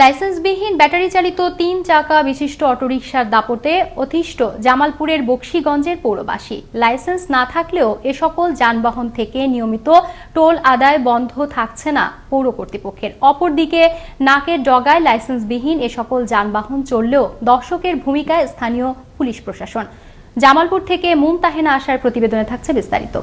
লাইসেন্সবিহীন battery চালিত তিন চাকা বিশিষ্ট অটোরিকশার দাপটে অতিষ্ঠ জামালপুরের বক্সিগঞ্জের পৌরবাসী। লাইসেন্স না থাকলেও এ সকল যানবাহন থেকে নিয়মিত টোল আদায় বন্ধ থাকছে না পৌর কর্তৃপক্ষের। অপরদিকে, নাকের ডগায় লাইসেন্সবিহীন এ সকল যানবাহন চললেও দর্শকের ভূমিকায় স্থানীয় পুলিশ প্রশাসন। জামালপুর থেকে মুমতাহেনা আসার প্রতিবেদনে থাকছে বিস্তারিত।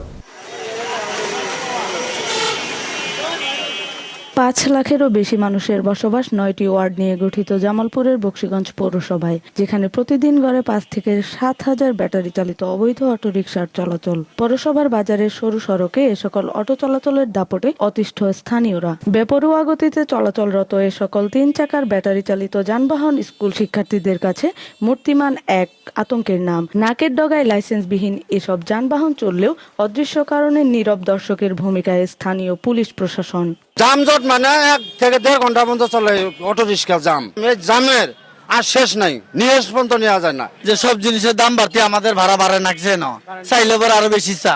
পাঁচ লাখেরও বেশি মানুষের বসবাস নয়টি ওয়ার্ড নিয়ে গঠিত জামালপুরের বক্সিগঞ্জ পৌরসভায়, যেখানে প্রতিদিন গড়ে পাঁচ থেকে সাত হাজার ব্যাটারি চালিত অবৈধ অটোরিকশার চলাচল। পৌরসভার বাজারের সরু সড়কে এ সকল অটো চলাচলের দাপটে অতিষ্ঠ স্থানীয়রা। বেপরোয়া গতিতে চলাচলরত এ সকল তিন চাকার ব্যাটারি চালিত যানবাহন স্কুল শিক্ষার্থীদের কাছে মূর্তিমান এক আতঙ্কের নাম। নাকের ডগায় লাইসেন্সবিহীন এসব যানবাহন চললেও অদৃশ্য কারণে নীরব দর্শকের ভূমিকায় স্থানীয় পুলিশ প্রশাসন। যানজট মানে এক থেকে দেড় ঘণ্টা পর্যন্ত চলে অটো রিক্সা জাম। এই জামের আর শেষ নাই নিয়েস পর্যন্ত নেওয়া যায় না। যে সব জিনিসের দাম বাড়তে আমাদের ভাড়া বাড়ে নাকছে না। চাইলে পরে আরও বেশি চা।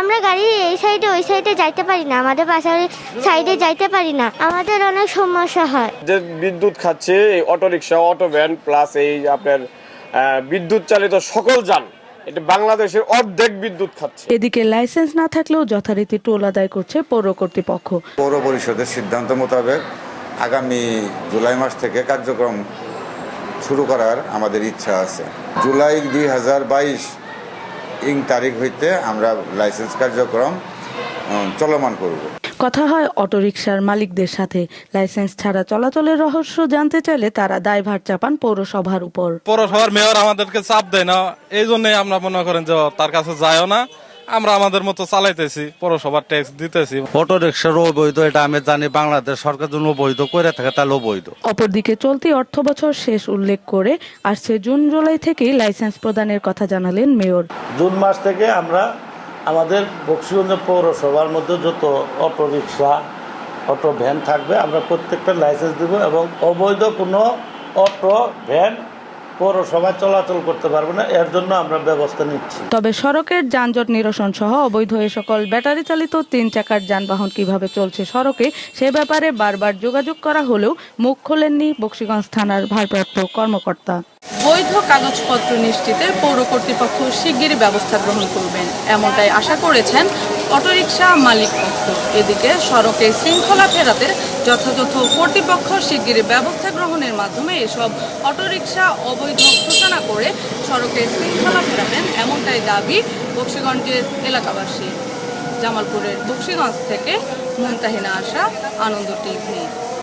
আমরা গাড়ি এই সাইডে ওই সাইডে যাইতে পারি না আমাদের পাশের সাইডে যাইতে পারি না। আমাদের অনেক সমস্যা হয়। যে বিদ্যুৎ খাচ্ছে এই auto rickshaw auto van plus এই আপনার আহ, বিদ্যুৎ চালিত সকল যান এটা বাংলাদেশের অর্ধেক বিদ্যুৎ খাচ্ছে। এদিকে লাইসেন্স না থাকলেও যথারীতি টোল আদায় করছে পৌর কর্তৃপক্ষ। পৌর পরিষদের সিদ্ধান্ত মোতাবেক আগামী জুলাই মাস থেকে কার্যক্রম শুরু করার আমাদের ইচ্ছা আছে। জুলাই দুই হাজার বাইশ ইং তারিখ হইতে আমরা লাইসেন্স কার্যক্রম চলমান করব। কথা হয় অটোরিকশার মালিকদের সাথে। লাইসেন্স ছাড়া চলাচলের রহস্য জানতে চাইলে তারা দায়ভার চাপান পৌরসভার উপর। পৌরসভার মেয়র আমাদেরকে চাপ দেয় না। এই জন্যই আমরা মনে করেন যে তার কাছে যায়ও না। আমরা আমাদের মতো চালাইতেছি পৌরসভার ট্যাক্স দিতেছি। অটো রিক্সার অবৈধ এটা আমি জানি বাংলাদেশ সরকার জন্য অবৈধ করে থাকে তাহলে অবৈধ। অপরদিকে চলতি অর্থ বছর শেষ উল্লেখ করে আসছে জুন জুলাই থেকেই লাইসেন্স প্রদানের কথা জানালেন মেয়র। জুন মাস থেকে আমরা আমাদের বক্সিগঞ্জ পৌরসভার মধ্যে যত অটো রিক্সা অটো ভ্যান থাকবে, আমরা প্রত্যেকটা লাইসেন্স দেব এবং অবৈধ কোনো অটো, ভ্যান পৌরসভায় চলাচল করতে পারবে না এর জন্য আমরা ব্যবস্থা নিচ্ছি। তবে সড়কের যানজট নিরসন সহ অবৈধ এ সকল ব্যাটারি চালিত তিন চাকার যানবাহন কীভাবে চলছে সড়কে সে ব্যাপারে বারবার যোগাযোগ করা হলেও মুখ খোলেননি বক্সিগঞ্জ থানার ভারপ্রাপ্ত কর্মকর্তা। বৈধ কাগজপত্র নিশ্চিতে পৌর কর্তৃপক্ষ শিগগিরই ব্যবস্থা গ্রহণ করবেন। এমনটাই আশা করেছেন অটোরিকশা মালিক পক্ষ। এদিকে সড়কে শৃঙ্খলা ফেরাতে যথাযথ কর্তৃপক্ষ শিগগিরই ব্যবস্থা গ্রহণের মাধ্যমে এসব অটোরিকশা অবৈধ ঘোষণা করে সড়কে শৃঙ্খলা ফেরাবেন এমনটাই দাবি বক্সিগঞ্জের এলাকাবাসী। জামালপুরের বক্সিগঞ্জ থেকে মুমতাহিনা আশা, আনন্দ টিভি।